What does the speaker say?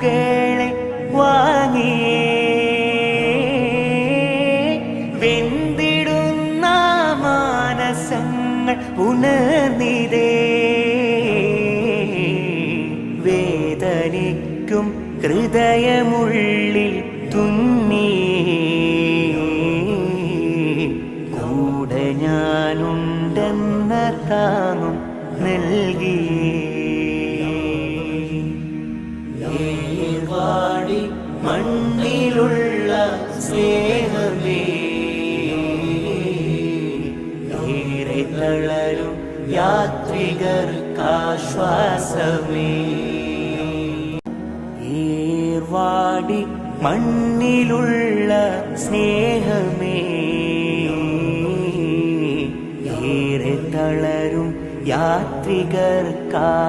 പൂകളെ വാങ്ങി വെന്തിടുന്ന മാനസങ്ങൾ പുനർനിതേ വേദനിക്കും ഹൃദയമുള്ളിൽ തുന്നി കൂടെ ഞാനുണ്ടെന്ന താങ്ങും നൽകി ഏർവാടി മണ്ണിലുള്ള സ്നേഹമേ. ഏറെ തളരും യാത്രികർക്കാശ്വാസമേ ഏർവാടി മണ്ണിലുള്ള സ്നേഹമേ. ഏറെ തളരും യാത്രികർക്കാ